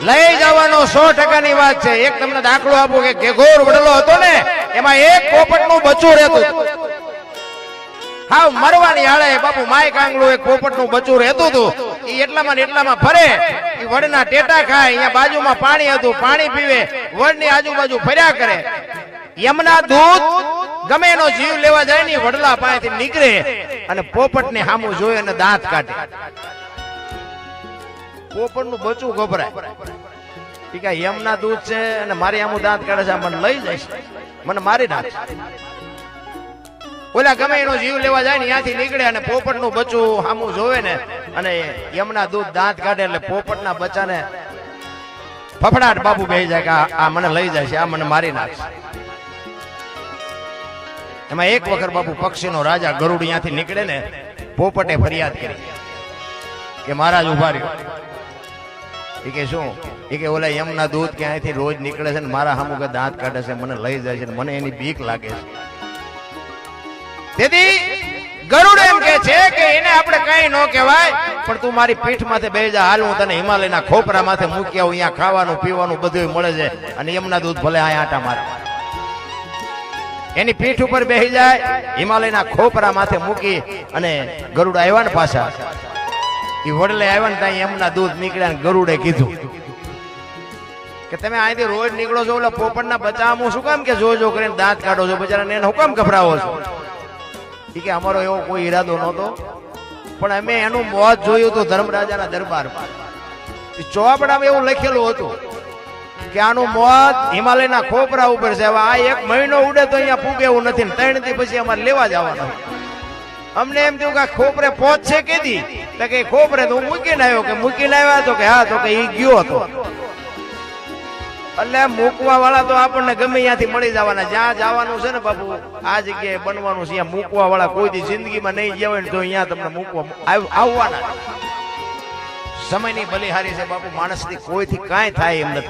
લઈ જવાનો સો ટકાની વાત છે. એક તમને દાખલો આપો કે ઘેઘોર વડલો હતો ને, એમાં એક પોપટનું બચ્ચું રહેતું હા મરવાની હાળે બાપુ માય કાંગલું એક પોપટનું બચ્ચું રહેતું હતું. એ એટલામાં એટલામાં ફરે. એ વડના ટેટા ખાય, અહીંયા બાજુમાં પાણી હતું, પાણી પીવે, વડની આજુબાજુ ફર્યા કરે. યમના દૂધ ગમે એનો જીવ લેવા જાય ને વડલા પાસેથી નીકળે અને પોપટને સામું જોઈ અને દાંત કાઢે. પોપટનું બચું ગભરાય. ઈ કે યમના દૂધ છે અને મારી આમું દાંત કાઢે છે મને લઈ જશે મને મારી નાખ. ઓલા ગમે એનો જીવ લેવા જાય ને ત્યાંથી નીકળે અને પોપટનું બચું સામું જોવે ને અને યમના દૂધ દાંત કાઢે એટલે પોપટના બચ્ચાને ફફડાટ બાપુ બે જાય કે આ- આ મને લઈ જાય છે, આ મને મારી નાખશે એમાં એક વખત બાપુ પક્ષીનો રાજા ગરુડ ત્યાંથી નીકળે ને પોપટે ફરિયાદ કરી કે મહારાજ ઊભા રહ્યો. એ કે શું? એ કે ઓલા યમના દૂધ કે અહીંથી રોજ નીકળે છે ને મારા સામું કે દાંત કાઢે છે, મને લઈ જાય છે મને એની બીક લાગે છે. તેથી ગરુડ એમ કે છે કે એને આપણે કઈ ન કહેવાય, પણ તું મારી પીઠ માથે બે જા, હાલ હું તને હિમાલયના ખોપરા માથે મૂકી આવું, અહીંયા ખાવાનું, પીવાનું બધું મળે છે અને એમના દૂધ ભલે અહીંયા આટા મારે. એની પીઠ ઉપર બેસી જાય, હિમાલયના ખોપરા માથે મૂકી અને ગરુડ આવ્યા ને પાછા. એ વડલે આવ્યા ને ત્યાં એમના દૂધ નીકળ્યા ને ગરુડે કીધું. કે તમે અહીંથી રોજ નીકળો છો ઓલા પોપટના બચાવમાં શું કામ કે જો જો કરીને દાંત કાઢો છો? બચારાને એને હું કામ ગભરાવો છો? ઈ કે અમારો એવો કોઈ ઈરાદો નહોતો. પણ અમે એનું મોત જોયું હતું ધર્મરાજાના દરબારમાં. ચોપડામાં એવું લખેલું હતું કે આનું મોત હિમાલયના ખોપરા ઉપર છે. આ એક મહિનો ઉડે તો અહીંયા પૂગે એવું નથી ત્રણથી પછી અમારે લેવા જવાના. અમને એમ થયું કે ખોપરે પહોંચશે કેદી? તો કે ખોપરે તો હું મૂકીને આવ્યો કે મૂકીને આવ્યા તો કે હા, તો કે ઈ ગયો હતો. એટલે મૂકવા વાળા તો આપણને ગમે ત્યાંથી મળી જવાના. જ્યાં જવાનું છે ને બાપુ, આ જગ્યાએ બનવાનું છે. મૂકવા વાળા કોઈ દી જિંદગીમાં નહીં જવાય ને તો અહીંયા તમને મૂકવા આવ- આવવાના. સમયની બલિહારી છે બાપુ, માણસની કોઈથી કાંઈ થાય એમ નથી.